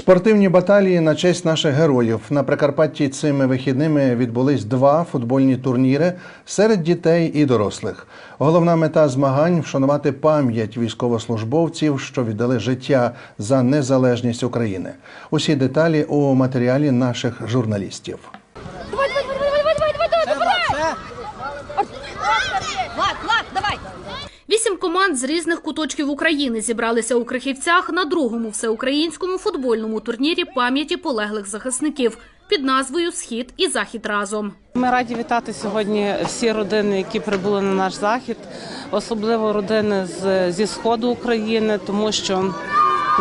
Спортивні баталії на честь наших героїв на Прикарпатті цими вихідними відбулись два футбольні турніри серед дітей і дорослих. Головна мета змагань вшанувати пам'ять військовослужбовців, що віддали життя за незалежність України. Усі деталі у матеріалі наших журналістів. Давай, давай, давай, давай, давай, давай, давай, давай! Давай! Вісім команд з різних куточків України зібралися у Крихівцях на другому всеукраїнському футбольному турнірі пам'яті полеглих захисників під назвою Схід і Захід разом. Ми раді вітати сьогодні всі родини, які прибули на наш захід, особливо родини зі сходу України, тому що.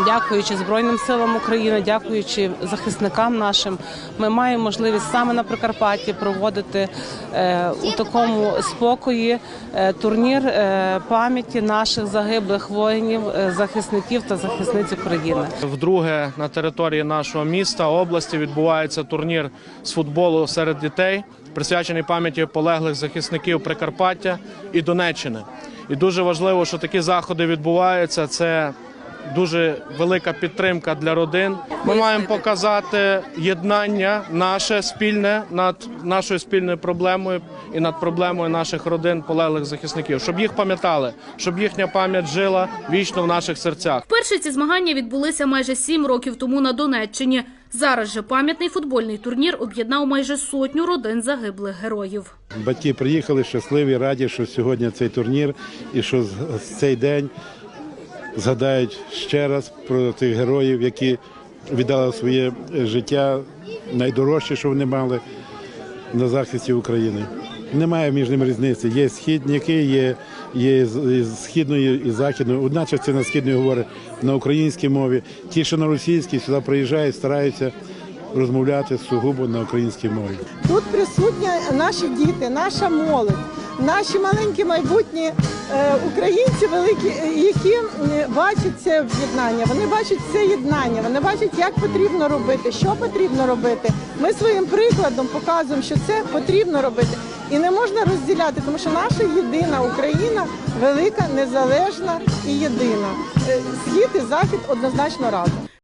Дякуючи Збройним силам України, дякуючи захисникам нашим, ми маємо можливість саме на Прикарпатті проводити е, у такому спокої е, турнір е, пам'яті наших загиблих воїнів, захисників та захисниць України. Вдруге на території нашого міста області відбувається турнір з футболу серед дітей, присвячений пам'яті полеглих захисників Прикарпаття і Донеччини. І дуже важливо, що такі заходи відбуваються. Це дуже велика підтримка для родин. Ми маємо показати єднання наше спільне над нашою спільною проблемою і над проблемою наших родин полеглих захисників, щоб їх пам'ятали, щоб їхня пам'ять жила вічно в наших серцях. Вперше ці змагання відбулися майже сім років тому на Донеччині. Зараз же пам'ятний футбольний турнір об'єднав майже сотню родин загиблих героїв. Батьки приїхали щасливі, раді, що сьогодні цей турнір і що цей день згадають ще раз про тих героїв, які віддали своє життя найдорожче, що вони мали на захисті України. Немає між ними різниці. Є східники, є, є з східної і західної. Одна частина східної говорить на українській мові. Ті, що на російській, сюди приїжджають, стараються розмовляти сугубо на українській мові. Тут присутні наші діти, наша молодь, наші маленькі майбутні е, українці великі, е, які бачать це об'єднання. Вони бачать це єднання, вони бачать, як потрібно робити, що потрібно робити. Ми своїм прикладом показуємо, що це потрібно робити. І не можна розділяти, тому що наша єдина Україна велика, незалежна і єдина. Е, Схід і захід однозначно разом.